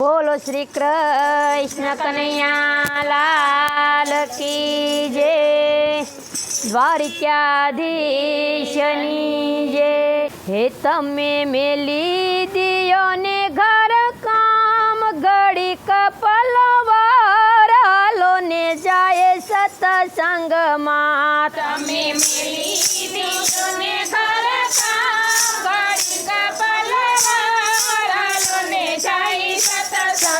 બોલો શ્રી કૃષ્ણ કનૈયા લાલ કી જે, દ્વારિકાધીશની જે. હે તમે મેલી દિયો ને ઘર કામ ઘડી કપલો હાલો ને જાય સતસંગમાં તમે મેલી ને ઘર કામ ઘડી કપલવાળાલો ને જાય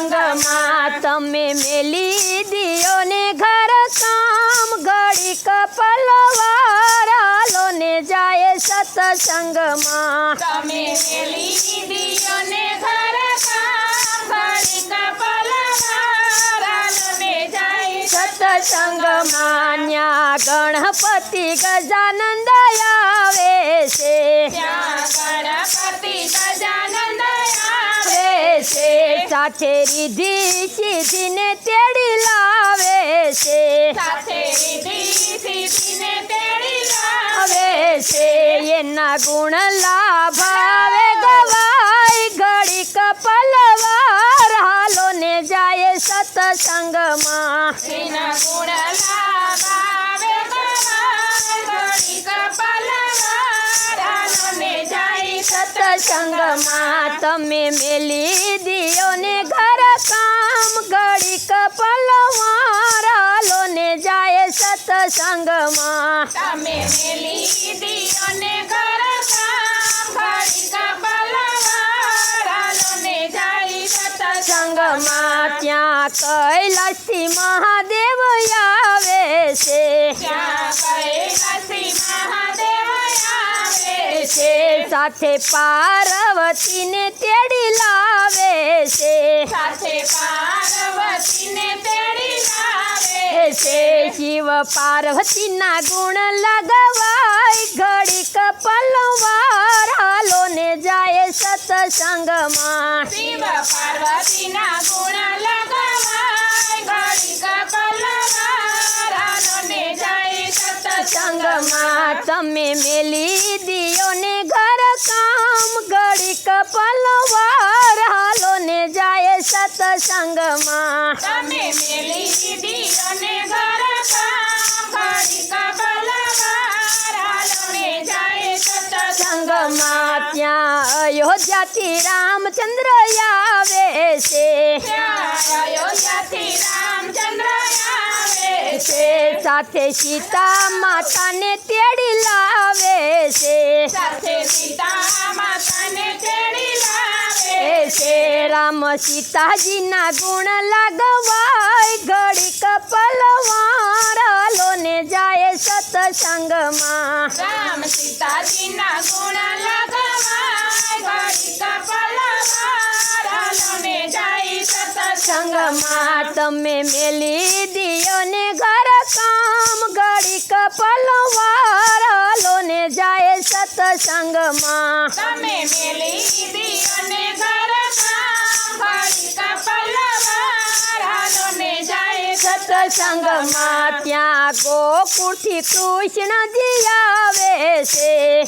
સંગમાં તમે મેલી દિયો ને ઘર કામ ઘડી કપલવાર ને જાય સતસંગમાં. તમે મેલી દિયો ને ઘર કામ ઘડી કપલવાળાલો ને જાય સતસંગમાં. ન્યા ગણપતિ ગજાનંદ આવે છે. ગણપતિ ગજાનંદ આવે છે. સાથે રીધિ સીધીને તેડી લાવે છે. સાથે રીધી સીધીને તેડી લાવે આવે છે. એના ગુણ લાભાવે ગવાય ઘડી કપલવાર. હાલો ને જાય સતસંગમાં. શ્રીના ગુણ ગવાય કપલવાળાનો સતસંગમાં તમે મેલી દિયો સતસંગમાં તમે મેલી દીયો ને ઘર સંગમાં ત્યાં કૈલાસી મહાદેવ આવે છે. સાથે પાર્વતીને તેડી લાવે શિવ પાર્વતીના ગુણ લગવાય ઘડી કપલવાર હાલો ને જાય સત્સંગમાં. શિવ પાર્વતીના ગુણ લગાવાય ઘડી હાલો ને જાય સત્સંગ સંગમાં તમે મેલી દિયો ને ઘર કામ ઘડી કપલવાર હાલો ને જાય સત્સંગમાં. તમે મેલી દીયો ને ત્યાં અયોધ્યાથી રામચંદ્ર આવે છે. અયોધ્યાથી રામચંદ્ર આવે છે. સાથે સીતા માતાને તેડી લાવે છે. સાથે સીતા માતાને તેડી લાવે છે રામ સીતાજીના ગુણ લાગવાય ઘડી કપલવાર હાલો ને જાય સત્સંગમાં. રામ સીતાજીના ગુણ લગાવાય ઘડી કપલવાળાનો ને જાય સત્સંગ સંગમાં તમે મેલી દિયો ને ઘર કામ ઘડી કપલવાર હાલો ને જાય સતસંગમાં. તમે મેલી દિયો ને સત્સંગમાં ત્યાં ગોકુળથી કૃષ્ણજી આવે છે.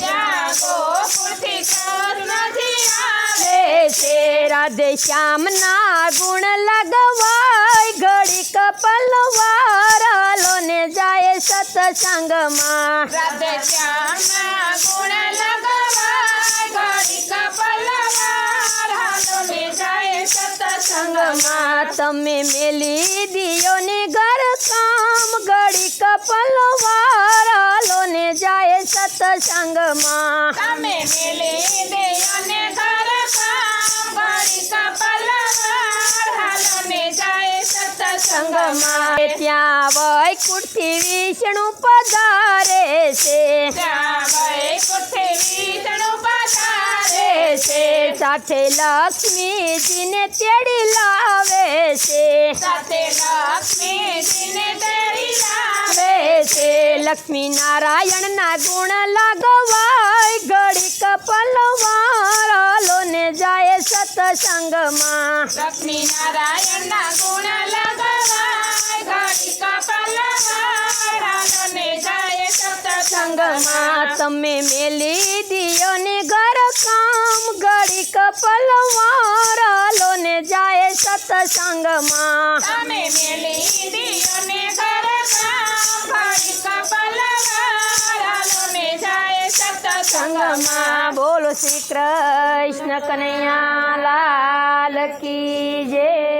આવે છે. રાધે શ્યામના ગુણ લગવાય ઘડી કપલવાર હાલો ને જાય સત્સંગમાં. રાધે શ્યામના ગુણ લગવાય ઘડી કપલવાળાનો ને જાય સત્સંગ સંગમાં તમે મેલી દિયો ને સત્સંગમાં તમે મેલે દેયોને ઘર કામ ઘડી કપલવાળાનો ને જાય સત્સંગ સંગમાં ત્યાં વૈકુંઠથી વિષ્ણુ પધારે છે. ત્યાં વૈકુંઠે વિષ્ણુ છે. સાથે લક્ષ્મીજીને તેડી લાવે છે. સાથે લક્ષ્મીજીને તેડી લાવે છે. લક્ષ્મી નારાયણના ગુણ લાગવાય ઘડી કપલવાળો ને જાય સત્સંગમાં. લક્ષ્મી નારાયણના ગુણ લાગવાય ઘડી કપલવાળો ને જાય સત્સંગ તમે મેલી દિયો ને ઘર કામ ઘડી કપલવાર હાલો ને જાય સત્સંગમાં તમે મેલી દિયોને સંગમાં બોલો શ્રી કૃષ્ણ કનૈયા લાલ કી જય.